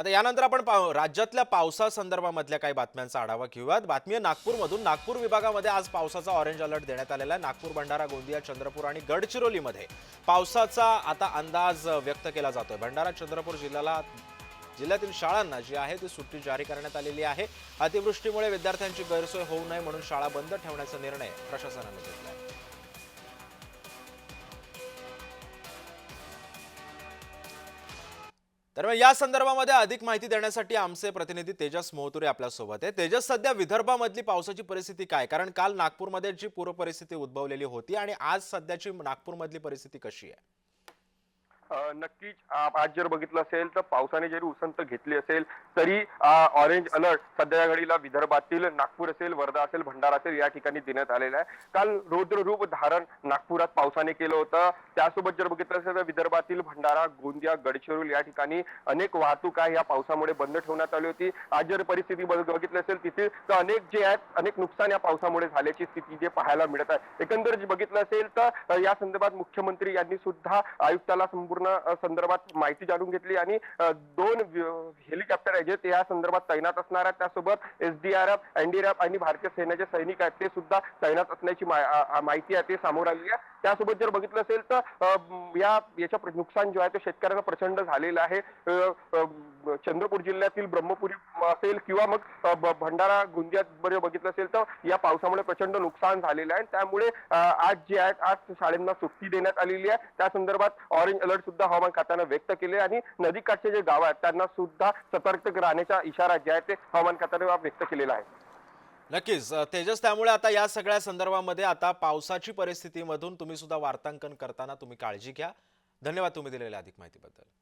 आता यानंतर आपण पाव- राज्यातल्या पावसासंदर्भामधल्या काही बातम्यांचा आढावा घेऊयात. बातमी आहे नागपूरमधून. नागपूर विभागामध्ये आज पावसाचा ऑरेंज अलर्ट देण्यात आलेला आहे. नागपूर भंडारा गोंदिया चंद्रपूर आणि गडचिरोलीमध्ये पावसाचा आता अंदाज व्यक्त केला जातोय. भंडारा चंद्रपूर जिल्ह्याला जिल्ह्यातील शाळांना जी आहे ती सुट्टी जारी करण्यात आलेली आहे. अतिवृष्टीमुळे विद्यार्थ्यांची गैरसोय होऊ नये म्हणून शाळा बंद ठेवण्याचा निर्णय प्रशासनाने घेतला आहे. तर मग या संदर्भामध्ये अधिक माहिती देण्यासाठी आमचे प्रतिनिधी तेजस मोहतुरे आपल्यासोबत आहे तेजस सध्या विदर्भामधली पावसाची परिस्थिती काय? कारण काल नागपूरमध्ये जी पूर परिस्थिती उद्भवलेली होती आणि आज सध्याची नागपूरमधली परिस्थिती कशी आहे? नक्कीच आज जर बघितलं असेल तर पावसाने जरी उसंत घेतली असेल तरी ऑरेंज अलर्ट सध्या घडीला विदर्भातील नागपूर असेल वर्धा असेल भंडारा असेल या ठिकाणी देण्यात आलेला आहे. काल रुद्ररूप धारण नागपुरात पावसाने केलं होतं. त्यासोबत जर बघितलं असेल तर विदर्भातील भंडारा गोंदिया गडचिरोली या ठिकाणी अनेक वाहतूक आहे या पावसामुळे बंद ठेवण्यात आली होती. आज जर परिस्थिती बघितली असेल तिथे तर अनेक जे आहेत अनेक नुकसान या पावसामुळे झाल्याची स्थिती जे पाहायला मिळत आहे. एकंदर बघितलं असेल तर या संदर्भात मुख्यमंत्री यांनी सुद्धा आयुक्ताला संपूर्ण अ, संदर्भात माहिती जाणून घेतली आणि दोन हेलिकॉप्टर आहे जे ते या संदर्भात तैनात असणार आहेत. त्यासोबत एसडीआरएफ एनडीआरएफ आणि भारतीय सेनेचे सैनिक आहेत. ते सुद्धा तैनात असण्याची माहिती आहे ते समोर आलेली आहे. त्यासोबत जर बघितलं असेल तर या याच्या नुकसान जो आहे तो शेतकऱ्यांना प्रचंड झालेलं आहे. चंद्रपूर जिल्ह्यातील ब्रह्मपुरी असेल किंवा मग भंडारा गोंदियात बरे बघितलं असेल तर या पावसामुळे प्रचंड नुकसान झालेलं आहे. त्यामुळे आज जे आहेत आज शाळेंना सुट्टी देण्यात आलेली आहे. त्या संदर्भात ऑरेंज अलर्ट सुद्धा हवामान खात्यानं व्यक्त केले आणि नदीकाठचे जे गाव आहेत त्यांना सुद्धा सतर्क राहण्याचा इशारा जे आहे ते हवामान खात्याने व्यक्त केलेला आहे. नक्कीच. तेजस त्यामुळे आता या सगळ्या संदर्भामध्ये आता पावसाची परिस्थितीमधून तुम्ही सुद्धा वार्तांकन करताना तुम्ही काळजी घ्या. धन्यवाद तुम्ही दिलेल्या अधिक माहितीबद्दल.